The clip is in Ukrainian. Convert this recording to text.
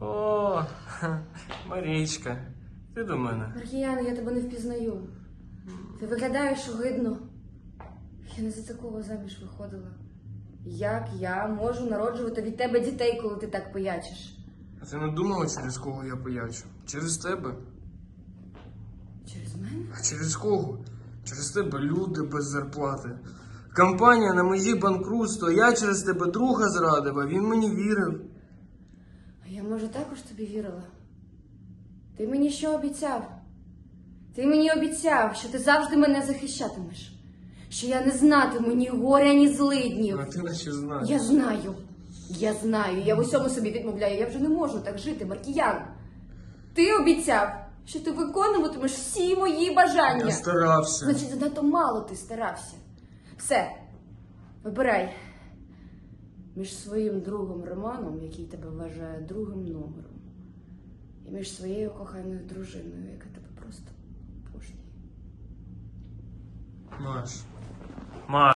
О, Марічка, ти до мене. Маркіян, я тебе не впізнаю. Ти виглядаєш огидно. Я не за такого заміж виходила. Як я можу народжувати від тебе дітей, коли ти так пиячиш? А ти не думала, через кого я поячу? Через тебе? Через мене? А через кого? Через тебе люди без зарплати. Компанія на межі банкрутства. Я через тебе друга зрадив, а він мені вірив. А я, може, також тобі вірила. Ти мені що обіцяв? Ти мені обіцяв, що ти завжди мене захищатимеш, що я не знатиму ні горя, ні злиднів. А ти наче знаєш. Я знаю. Я знаю. Я в усьому собі відмовляю. Я вже не можу так жити, Маркіян. Ти обіцяв, що ти виконуватимеш всі мої бажання. Я старався. Значить, занадто мало ти старався. Все, вибирай між своїм другом Романом, який тебе вважає другим номером, і між своєю коханою дружиною, яка тебе просто обожнює. Маш. Маш.